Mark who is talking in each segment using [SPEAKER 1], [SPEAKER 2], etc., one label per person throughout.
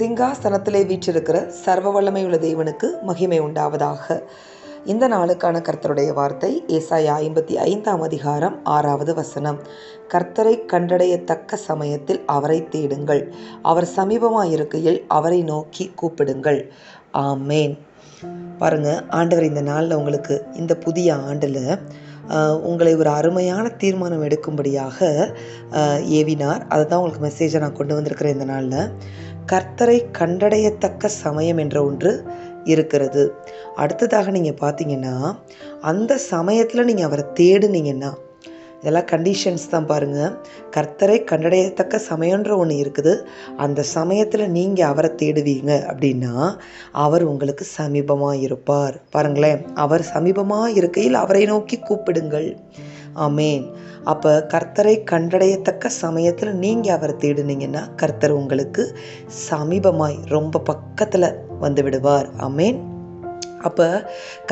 [SPEAKER 1] சிங்காசனத்திலே வீற்றிருக்கிற சர்வ வல்லமையுள்ள தேவனுக்கு மகிமை உண்டாவதாக. இந்த நாளுக்கான கர்த்தருடைய வார்த்தை ஏசாயா ஐம்பத்தி ஐந்தாம் அதிகாரம் ஆறாவது வசனம். கர்த்தரை கண்டடையத்தக்க சமயத்தில் அவரை தேடுங்கள். அவர் சமீபமாயிருக்கையில் அவரை நோக்கி கூப்பிடுங்கள். ஆமேன். பாருங்க ஆண்டவர் இந்த நாளில் உங்களுக்கு இந்த புதிய ஆண்டில் உங்களை ஒரு அருமையான தீர்மானம் எடுக்கும்படியாக ஏவினார். அதை தான் உங்களுக்கு மெசேஜை நான் கொண்டு வந்திருக்கிறேன் இந்த நாளில். கர்த்தரை கண்டடையத்தக்க சமயம் என்ற ஒன்று இருக்கிறது. அடுத்ததாக நீங்கள் பார்த்தீங்கன்னா அந்த சமயத்தில் நீங்கள் அவரை தேடுனீங்கன்னா இதெல்லாம் கண்டிஷன்ஸ் தான் பாருங்கள் கர்த்தரை கண்டடையத்தக்க சமயன்ற ஒன்று இருக்குது. அந்த சமயத்தில் நீங்கள் அவரை தேடுவீங்க அப்படின்னா அவர் உங்களுக்கு சமீபமாக இருப்பார். பாருங்களேன் அவர் சமீபமாக இருக்கையில் அவரை நோக்கி கூப்பிடுங்கள். ஆமேன். அப்போ கர்த்தரை கண்டடையத்தக்க சமயத்தில் நீங்கள் அவரை தேடுனீங்கன்னா கர்த்தர் உங்களுக்கு சமீபமாய் ரொம்ப பக்கத்தில் வந்து விடுவார். ஆமேன். அப்போ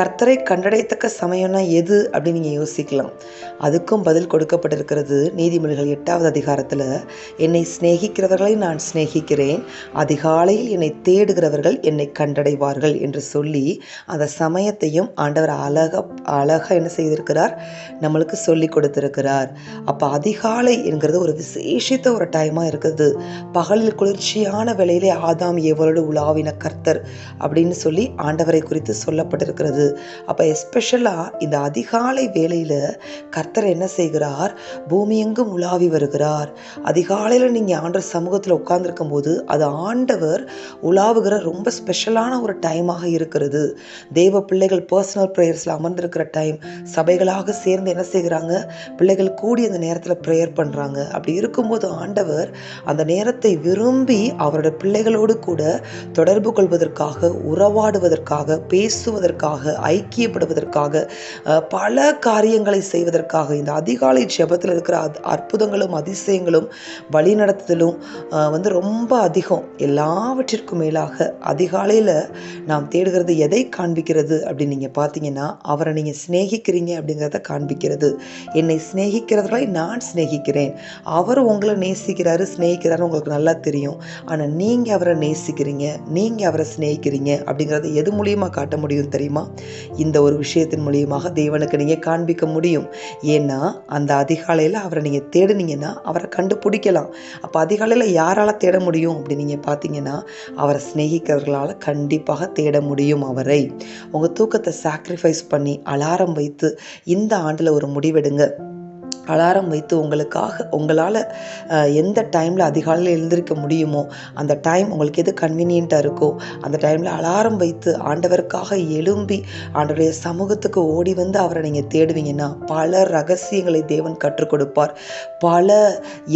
[SPEAKER 1] கர்த்தரை கண்டடையத்தக்க சமயம்னா எது அப்படின்னு நீங்கள் யோசிக்கலாம். அதுக்கும் பதில் கொடுக்கப்பட்டிருக்கிறது நீதிமொழிகள் எட்டாவது அதிகாரத்தில் என்னை சிநேகிக்கிறவர்களை நான் சிநேகிக்கிறேன் அதிகாலையில் என்னை தேடுகிறவர்கள் என்னை கண்டடைவார்கள் என்று சொல்லி அந்த சமயத்தையும் ஆண்டவர் அழக அழகாக என்ன செய்திருக்கிறார்? நம்மளுக்கு சொல்லி கொடுத்திருக்கிறார். அப்போ அதிகாலை என்கிறது ஒரு விசேஷித்த ஒரு டைமாக இருக்குது. பகலில் குளிர்ச்சியான வேலையிலே ஆதாம் எவரோடு உலாவின கர்த்தர் அப்படின்னு சொல்லி ஆண்டவரை குறித்து சொல்லப்பட்டிருக்கிறது. அப்போ எஸ்பெஷலாக இந்த அதிகாலை வேலையில் கர்த்தர் என்ன செய்கிறார்? பூமியெங்கும் உலாவி வருகிறார். அதிகாலையில் நீங்கள் ஆண்டவர் சமூகத்தில் உட்கார்ந்துருக்கும் போது அது ஆண்டவர் உலாவுகிற ரொம்ப ஸ்பெஷலான ஒரு டைமாக இருக்கிறது. தேவ பிள்ளைகள் பர்சனல் ப்ரேயர்ஸில் அமர்ந்திருக்கிற டைம் சபைகளாக சேர்ந்து என்ன செய்கிறாங்க? பிள்ளைகள் கூடி அந்த நேரத்தில் ப்ரேயர் பண்ணுறாங்க அப்படி இருக்கும்போது ஆண்டவர் அந்த நேரத்தை விரும்பி அவரோட பிள்ளைகளோடு கூட தொடர்பு கொள்வதற்காக உறவாடுவதற்காக பேசுவதற்காக ஐக்கியப்படுவதற்காக பல காரியங்களை செய்வதற்காக இந்த அதிகாலை ஜெபத்தில் இருக்கிற அற்புதங்களும் அதிசயங்களும் வழிநடத்துதலும் வந்து ரொம்ப அதிகம். எல்லாவற்றிற்கும் மேலாக அதிகாலையில் நாம் தேடுகிறது எதை காண்பிக்கிறது அப்படின்னு நீங்கள் பார்த்தீங்கன்னா அவரை நீங்கள் சிநேகிக்கிறீங்க அப்படிங்கிறத காண்பிக்கிறது. என்னை சிநேகிக்கிறவர்களை நான் சிநேகிக்கிறேன். அவர் உங்களை நேசிக்கிறாரு சிநேகிக்கிறாரு உங்களுக்கு நல்லா தெரியும். ஆனால் நீங்கள் அவரை நேசிக்கிறீங்க நீங்கள் அவரை சிநேகிக்கிறீங்க அப்படிங்கிறத எது மூலியமாக காட்ட முடியும் தெரியுமா? இந்த ஒரு விஷயத்தின் மூலியமாக தேவனுக்கு நீங்கள் காண்பிக்க முடியும். ஏன்னா அந்த அதிகாலையில் அவரை நீங்கள் தேடுனீங்கன்னா அவரை கண்டுபிடிக்கலாம். அப்போ அதிகாலையில் யாரால் தேட முடியும் அப்படி நீங்கள் பார்த்தீங்கன்னா அவரை சிநேகிக்கிறவர்களால் கண்டிப்பாக தேட முடியும் அவரை. உங்கள் தூக்கத்தை சாக்ரிஃபைஸ் பண்ணி அலாரம் வைத்து இந்த ஆண்டில் ஒரு முடிவெடுங்க. அலாரம் வைத்து உங்களுக்காக உங்களால் எந்த டைமில் அதிகாலையில் எழுந்திருக்க முடியுமோ அந்த டைம் உங்களுக்கு எது கன்வீனியண்ட்டாக இருக்கோ அந்த டைமில் அலாரம் வைத்து ஆண்டவருக்காக எழும்பி ஆண்டவருடைய சமூகத்துக்கு ஓடி வந்து அவரை நீங்கள் தேடுவீங்கன்னா பல ரகசியங்களை தேவன் கற்றுக் கொடுப்பார். பல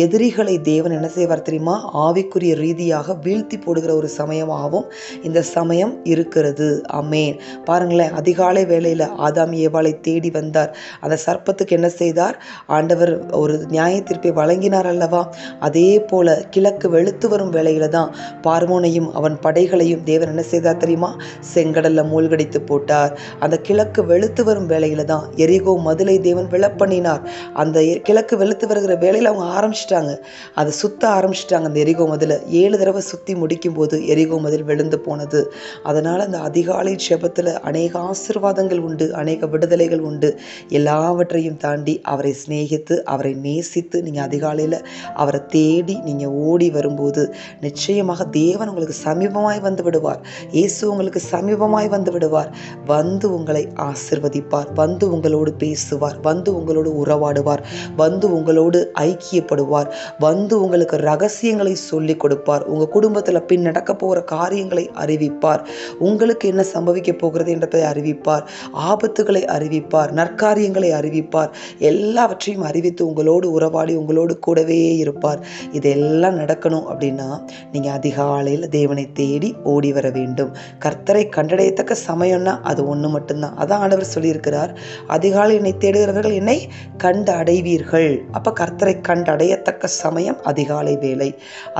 [SPEAKER 1] எதிரிகளை தேவன் என்ன செய்வார் தெரியுமா? ஆவிக்குரிய ரீதியாக வீழ்த்தி போடுகிற ஒரு சமயமாகவும் இந்த சமயம் இருக்கிறது. அமேன் பாருங்களேன் அதிகாலை வேளையில் ஆதாம் ஏவாளை தேடி வந்தார். அந்த சர்ப்பத்துக்கு என்ன செய்தார்? ஆண்டவர் ஒரு நியாய தீர்ப்பை வழங்கினார் அல்லவா? அதே போல கிழக்கு வெளுத்து வரும் வேளையில தான் பார்வோனையும் அவன் படைகளையும் தேவன் என்ன செய்தார் தெரியுமா? செங்கடல்ல மூழ்கடித்து போட்டார். அந்த கிழக்கு வெளுத்து வரும் வேளையில தான் எரிகோ மதுளை தேவன் விழப்பண்ணினார் அந்த எ- கிழக்கு வெளுத்து வருகிற வேலையில் அவங்க ஆரம்பிச்சிட்டாங்க. அதை சுத்த ஆரம்பிச்சிட்டாங்க அந்த எரிகோ மதில். ஏழு தடவை சுத்தி முடிக்கும் போது எரிகோ மதில் விழுந்து போனது. அதனால அந்த அதிகாலை ஜெபத்துல அநேக ஆசீர்வாதங்கள் உண்டு அநேக விடுதலைகள் உண்டு. எல்லாவற்றையும் தாண்டி அவரை நேசித்து அவரை நேசித்து நீங்கள் அதிகாலையில் அவரை தேடி நீங்கள் ஓடி வரும்போது நிச்சயமாக தேவன் உங்களுக்கு சமீபமாய் வந்து விடுவார். இயேசு உங்களுக்கு சமீபமாய் வந்து விடுவார். வந்து உங்களை ஆசிர்வதிப்பார். வந்து உங்களோடு பேசுவார். வந்து உங்களோடு உறவாடுவார். வந்து உங்களோடு ஐக்கியப்படுவார். வந்து உங்களுக்கு ரகசியங்களை சொல்லிக் கொடுப்பார். உங்கள் குடும்பத்தில் பின் நடக்க போகிற காரியங்களை அறிவிப்பார். உங்களுக்கு என்ன சம்பவிக்க போகிறது என்பதை அறிவிப்பார். ஆபத்துகளை அறிவிப்பார். நற்காரியங்களை அறிவிப்பார். எல்லாவற்றையும் அறிவித்து உங்களோடு உறவாடி உங்களோடு கூடவே இருப்பார். இதெல்லாம் நடக்கணும் அப்படின்னா நீங்கள் அதிகாலையில் தேவனை தேடி ஓடி வர வேண்டும். கர்த்தரை கண்டடையத்தக்க சமயம்னா அது ஒன்று மட்டும்தான். அதான் ஆண்டவர் சொல்லியிருக்கிறார். அதிகாலை என்னை தேடுகிறவர்கள் என்னை கண்டு அடைவீர்கள் அப்போ கர்த்தரை கண்டடையத்தக்க சமயம் அதிகாலை வேலை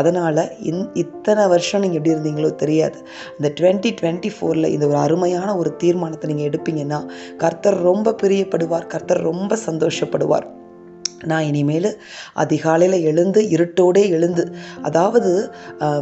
[SPEAKER 1] அதனால் இந் இத்தனை வருஷம் நீங்கள் எப்படி இருந்தீங்களோ தெரியாது. இந்த டுவெண்ட்டி டுவெண்ட்டி ஃபோரில் இந்த ஒரு அருமையான ஒரு தீர்மானத்தை நீங்கள் எடுப்பீங்கன்னா கர்த்தர் ரொம்ப பிரியப்படுவார். கர்த்தர் ரொம்ப சந்தோஷப்படுவார். நான் இனிமேல் அதிகாலையில் எழுந்து இருட்டோடே எழுந்து அதாவது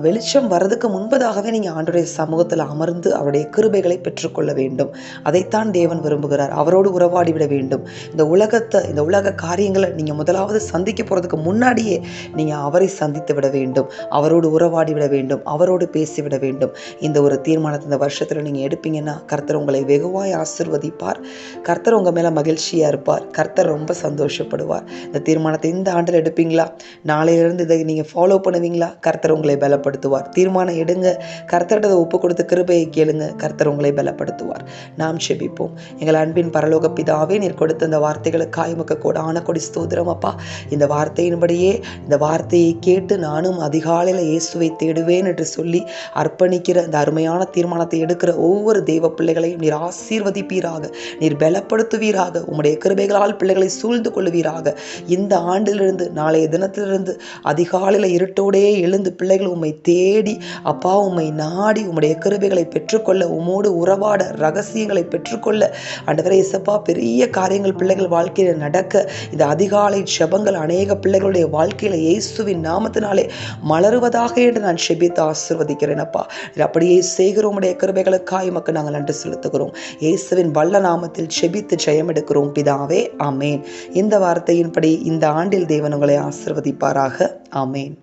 [SPEAKER 1] வெளிச்சம் வர்றதுக்கு முன்பதாகவே நீங்கள் ஆண்டுடைய சமூகத்தில் அமர்ந்து அவருடைய கிருபைகளை பெற்றுக்கொள்ள வேண்டும். அதைத்தான் தேவன் விரும்புகிறார். அவரோடு உறவாடி விட வேண்டும். இந்த உலகத்தை இந்த உலக காரியங்களை நீங்கள் முதலாவது சந்திக்க போகிறதுக்கு முன்னாடியே நீங்கள் அவரை சந்தித்து விட வேண்டும். அவரோடு உறவாடி விட வேண்டும். அவரோடு பேசிவிட வேண்டும். இந்த ஒரு தீர்மானத்தை இந்த வருஷத்தில் நீங்கள் எடுப்பீங்கன்னா கர்த்தர் உங்களை வெகுவாய் ஆசிர்வதிப்பார். கர்த்தர் உங்கள் மேலே மகிழ்ச்சியாக இருப்பார். கர்த்தர் ரொம்ப சந்தோஷப்படுவார். இந்த தீர்மானத்தை இந்த ஆண்டில் எடுப்பீங்களா? நாளையிலிருந்து இதை நீங்கள் ஃபாலோ பண்ணுவீங்களா? கர்த்தர் உங்களை பலப்படுத்துவார். தீர்மானம் எடுங்க. கர்த்தர்கிட்ட ஒப்பு கொடுத்து கிருபையை கேளுங்க. கர்த்தர் உங்களை பலப்படுத்துவார். நாம் செபிப்போம். எங்கள் அன்பின் பரலோக பிதாவே நீர் கொடுத்த இந்த வார்த்தைகளுக்காய் உமக்கு கூட கொடி ஸ்தோத்திரம் அப்பா. இந்த வார்த்தையின்படியே இந்த வார்த்தையை கேட்டு நானும் அதிகாலையில் இயேசுவை தேடுவேன் என்று சொல்லி அர்ப்பணிக்கிற இந்த அருமையான தீர்மானத்தை எடுக்கிற ஒவ்வொரு தெய்வ பிள்ளைகளையும் நீர் ஆசீர்வதிப்பீராக. நீர் பலப்படுத்துவீராக. உம்முடைய கிருபைகளால் பிள்ளைகளை சூழ்ந்து கொள்வீராக இந்த ஆண்டிலிருந்து நாளைய தினத்திலிருந்து அதிகாலையில் இருட்டோடே எழுந்து பிள்ளைகள் உம்மை தேடி அப்பா உம்மை நாடி உம்முடைய கிருபைகளை பெற்றுக்கொள்ள உம்மோடு உறவாட ரகசியங்களை பெற்றுக்கொள்ள. ஆண்டவரே இசப்பா பெரிய காரியங்கள் பிள்ளைகள் வாழ்க்கையில் நடக்க இந்த அதிகாலை செபங்கள் அநேக பிள்ளைகளுடைய வாழ்க்கையில் இயேசுவின் நாமத்தினாலே மலருவதாக என்று நான் செபித்து ஆசிர்வதிக்கிறேன் அப்பா. அப்படியே செய்கிறோம் உடைய கிருபைகளுக்காய் மக்கள் நாங்கள் நன்றி செலுத்துகிறோம். இயேசுவின் வல்ல நாமத்தில் செபித்து ஜெயம் எடுக்கிறோம் பிதாவே ஆமேன். இந்த வார்த்தையின்படி இந்த ஆண்டில் தேவன் உங்களை ஆசிர்வதிப்பாராக. ஆமேன்.